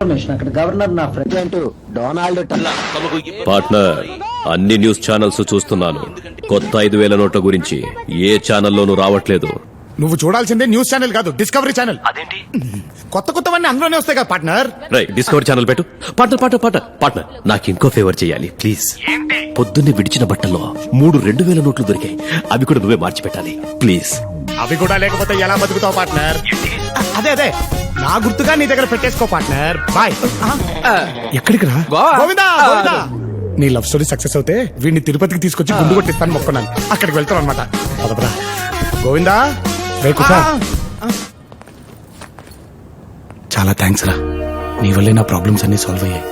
Information అక్కడ governor నా friend Donald Trump. Partner అన్ని న్యూస్ ఛానల్స్ చూస్తున్నాను. కొత్త ఐదు వేల నోట్ల గురించి ఏ ఛానల్లోనూ రావట్లేదు. నువ్వు చూడాల్సిందే న్యూస్ ఛానల్ కాదు డిస్కవరీ ఛానల్. అదేంటి? కొత్త కొత్తవన్నీ అందులోనే వస్తాయి కదా పార్ట్నర్? రై డిస్కవర్ ఛానల్ పెట్టు. పార్ట్నర్ పార్ట్నర్ పార్ట్నర్ పార్ట్నర్ నాకు ఇంకో ఫేవర్ చేయాలి ప్లీజ్ పొద్దున్నే విడిచిన బట్టల్లో మూడు రెండు వేల నోట్లు దొరికాయి. అవి కూడా నువ్వే మార్చి పెట్టాలి ప్లీజ్ అవి కూడా లేకపోతే ఎలా బతుకుతావు పార్ట్నర్? అదే అదే. నా గుర్తుగా నీ దగ్గర పెట్టేసుకో పార్ట్నర్. బాయ్. ఎక్కడికి రా గోవిందా గోవిందా. నీ లవ్ స్టోరీ సక్సెస్ అవుతే వీడిని తిరుపతికి తీసుకొచ్చి గుండు కొట్టిస్తాను మొక్కున్నాను. అక్కడికి వెళ్తాను అనమాట పదపరా గోవిందా? రే. చాలా థ్యాంక్స్ రా. నీ వల్లే నా ప్రాబ్లమ్స్ అన్ని సాల్వ్ అయ్యాయి.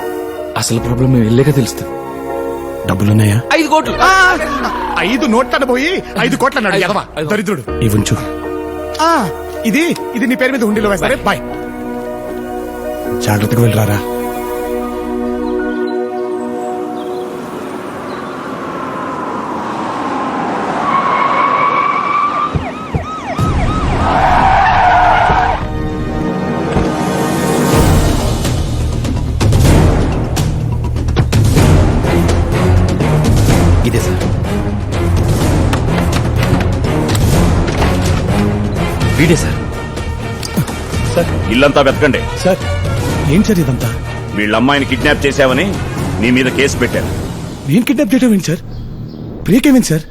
అసలు ప్రాబ్లం మేము వెళ్ళాక తెలుస్తుంది. డబ్బులున్నాయా? ఐదు కోట్లు. ఐదు నోట్లను పోయి ఐదు కోట్ల అన్నాడు ఎదవా దరిద్రుడు. ఇవ్వంచు. ఆ, ఇది ఇది నీ పేరు మీద ఉండిలో వేస్తారే? బాయ్ జాగ్రత్తగా వెళ్ళరారా? వీడే సార్. ఇల్లంతా వెతకండి. సార్ ఏం సార్ ఇదంతా? వీళ్ళ అమ్మాయిని కిడ్నాప్ చేశావని నీ మీద కేసు పెట్టారు. నేను కిడ్నాప్ చేయడం ఏంటి సార్? ప్రియకేమేంటి సార్?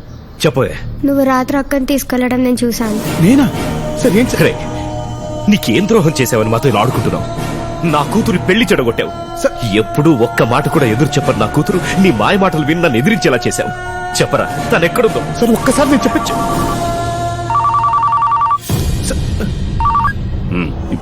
చెప్పోయే నువ్వు రాత్రి అక్కని తీసుకెళ్ళడం నేను చూశాను. నేనా? సార్ ఏం సార్? నీకేం ద్రోహం చేసావని మాతో ఇలా ఆడుకుంటున్నావు? నా కూతురు పెళ్ళి చెడగొట్టావు. ఎప్పుడూ ఒక్క మాట కూడా ఎదురు చెప్పరు నా కూతురు. నీ మాయ మాటలు విని నన్ను ఎదిరించేలా చేశావు. చెప్పరా? తను ఎక్కడుందో సార్ ఒక్కసారి నేను చెప్పచ్చు.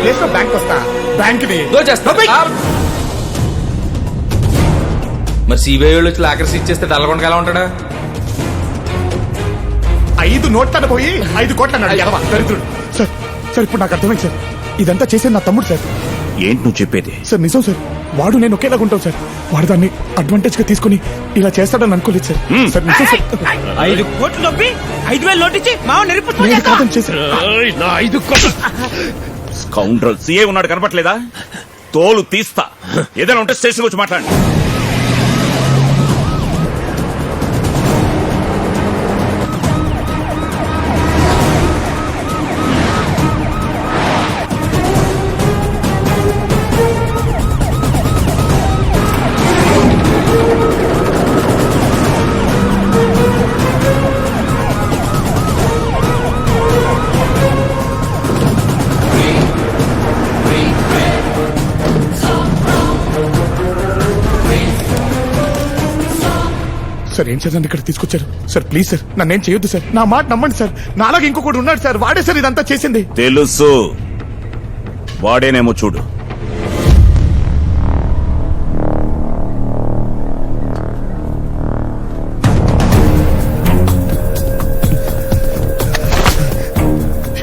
ప్లేస్లో బ్యాంక్ వస్తా. బ్యాంక్ని మరి సిబిఐ వాళ్ళు వచ్చి లాకర్స్ ఇచ్చేస్తే డల్లగొండగా ఎలా ఉంటాడా? ఐదు నోట్లను పోయి ఐదు కోట్ల అన్నాడు ఎదవ దరిద్రుడు. సార్ సార్ ఇప్పుడు నాకు అర్థమైంది సార్. ఇదంతా చేసేది నా తమ్ముడు సార్. ఏంటి నువ్వు చెప్పేది? సార్ నిజం సార్. వాడు నేను ఒకేలాగా ఉంటాం సార్. వాడు దాన్ని అడ్వాంటేజ్గా తీసుకుని ఇలా చేస్తాడని అనుకోలేదు సార్. సార్ నిజం సార్. ఐదు కోట్లు నొప్పి ఐదు వేలు నోటించి మావ నిరుపు నేను కాదని చేశాను. కౌంటర్ సీఏ ఉన్నాడు కనపట్లేదా తోలు తీస్తా. ఏదైనా ఉంటే స్టేషన్ వచ్చి మాట్లాడండి. సార్ ఏం చేద్దాం ఇక్కడ తీసుకొచ్చారు. సార్ ప్లీజ్ సార్ నన్నేం చేయొద్దు సార్. నా మాట నమ్మండి సార్. నాలాగా ఇంకొకటి ఉన్నాడు సార్. వాడే సార్ ఇదంతా చేసింది. తెలుసు. వాడేనేమో చూడు.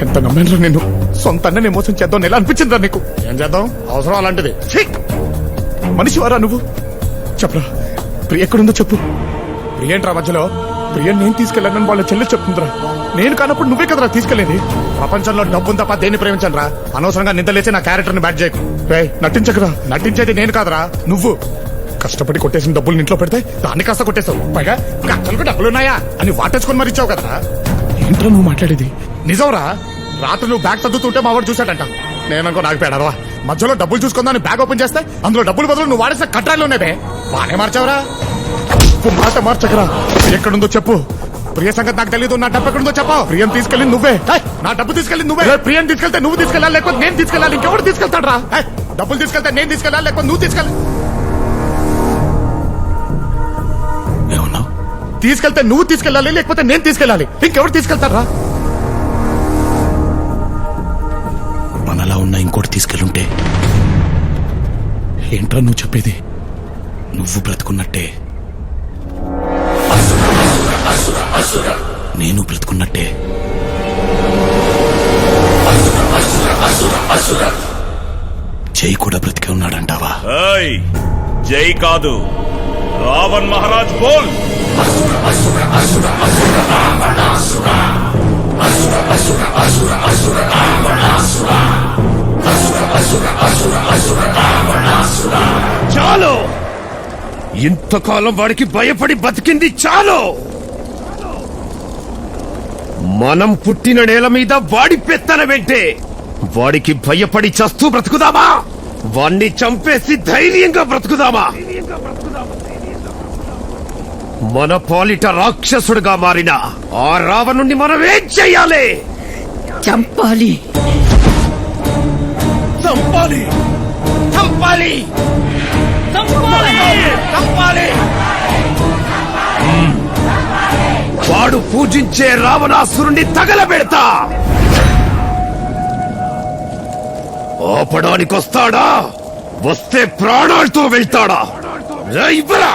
ఎంత నమ్మాను నేను సొంత అన్నని మోసం చేద్దాం ఎలా అనిపించిందా నీకు? ఏం చేద్దాం? అవసరం అలాంటిది. ఛీ! మనిషి వారా నువ్వు? చెప్పరా. ప్రియ ఎక్కడుందో చెప్పు. ప్రియంట్రా మధ్యలో ప్రియ నేను తీసుకెళ్ళానని వాళ్ళ చెల్లి చెప్తుందిరా. నేను కానప్పుడు నువ్వే కదరా తీసుకెళ్ళేది. ప్రపంచంలో డబ్బు తప్ప దేన్ని ప్రేమించనురా? అనవసరంగా నిందలేసి నా క్యారెక్టర్ని బ్యాట్ చేయకు. రే నటించకరా. నటించేది నేను కాదురా. నువ్వు. కష్టపడి కొట్టేసిన డబ్బులు ఇంట్లో పెడితే దాన్ని కాస్త కొట్టేస్తావు. పైగా కట్టలకు డబ్బులున్నాయా అని వాటేసుకొని మరి ఇచ్చావు కదరా. ఏంట్రా నువ్వు మాట్లాడేది? నిజంరా? రాత్రి నువ్వు బ్యాగ్ తగ్గుతుంటే మా వాడు చూశాడంట. నేననుకో నాకు పేడరవా మధ్యలో డబ్బులు చూసుకుందాని బ్యాగ్ ఓపెన్ చేస్తే అందులో డబ్బులు బదులు నువ్వు వాడేసిన కట్టాలు ఉన్నావే బానే మార్చావురా. ఉప్పు మాట మార్చకరా. ఎక్కడుందో చెప్పు. ప్రియ సంగతి నాకు తెలియదు నా డబ్బు ఎక్కడుందో చెప్పు. ప్రియం తీసుకెళ్ళి నువ్వే. నా డబ్బు తీసుకెళ్ళి నువ్వే. ప్రియం తీసుకెళ్తే నువ్వు తీసుకెళ్ళాలి లేకపోతే నేను తీసుకెళ్ళాలి ఇంకెవరు తీసుకెళ్తాడు రా డబ్బులు తీసుకెళ్తే నేను తీసుకెళ్ళాలి లేకపోతే నువ్వు తీసుకెళ్ళాలి తీసుకెళ్తే నువ్వు తీసుకెళ్ళాలి లేకపోతే నేను తీసుకెళ్ళాలి. ఇంకెవరు తీసుకెళ్తారా కన్నా ఇంకోటి తీసుకెళ్ళుంటే ఏంట్రా నువ్వు చెప్పేది? నువ్వు బ్రతుకున్నట్టే. నేను బ్రతుకున్నట్టే. జై కూడా బ్రతికే ఉన్నాడంటావా? ఏయ్ జై కాదు. రావణ్ మహారాజ్ బోల్. చాలు! ఇంతకాలం వాడికి భయపడి బతికింది చాలు! మనం పుట్టిన నేల మీద వాడి పెత్తన వెంటే. వాడికి భయపడి చస్తూ బ్రతుకుదామా? వాణ్ణి చంపేసి ధైర్యంగా బ్రతుకుదామా? మన పాలిట రాక్షసుడుగా మారిన ఆ రావణుణ్ణి మనం ఏం చెయ్యాలి చంపాలి. చంపాలి. చంపాలి. చంపాలి. వాడు పూజించే రావణాసురుణ్ణి తగలబెడతా. ఆపడానికొస్తాడా వస్తే ప్రాణాలతో వెళ్తాడా? ఇవ్వరా?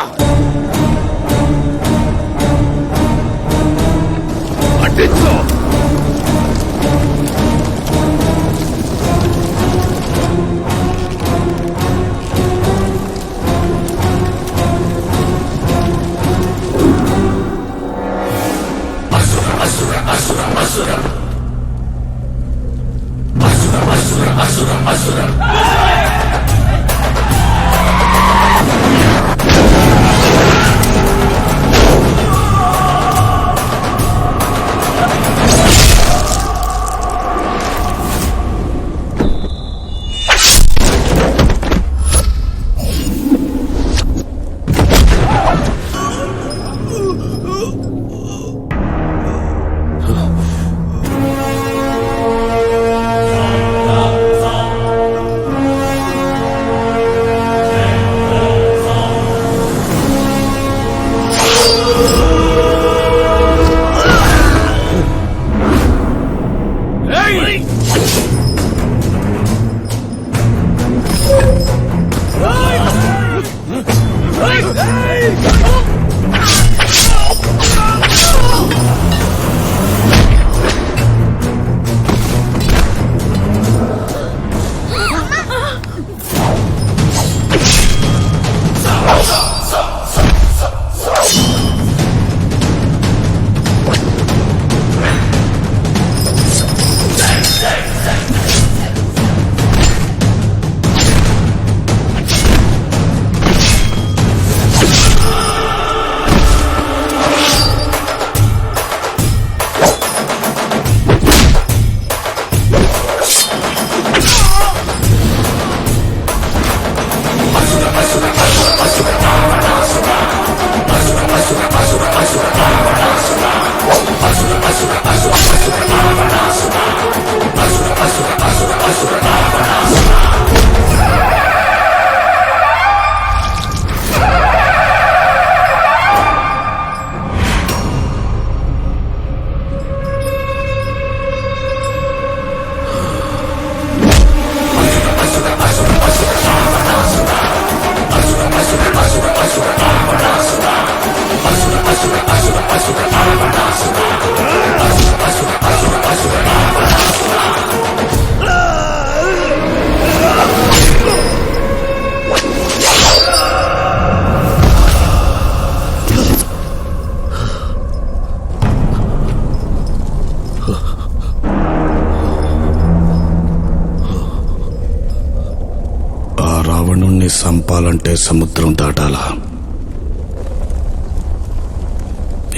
సంపాలంటే సముద్రం దాటాలా?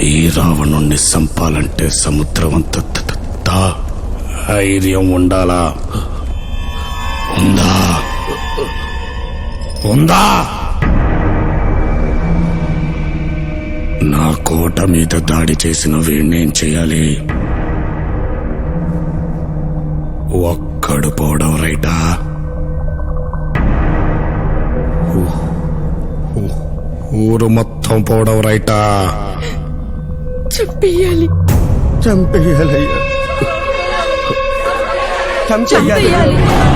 ఈ రావణుణ్ణి సంపాలంటే సముద్రం అంత ధైర్యం ఉండాలా? ఉందా? ఉందా? నా కోట మీద దాడి చేసిన వీణ్ణేం చేయాలి? ఒక్కడు పోవడం రైటా? ఊరు మొత్తం పోవడం రైటా? చంపేయాలి. చంపేయాలయ్యా. చంపేయాలి.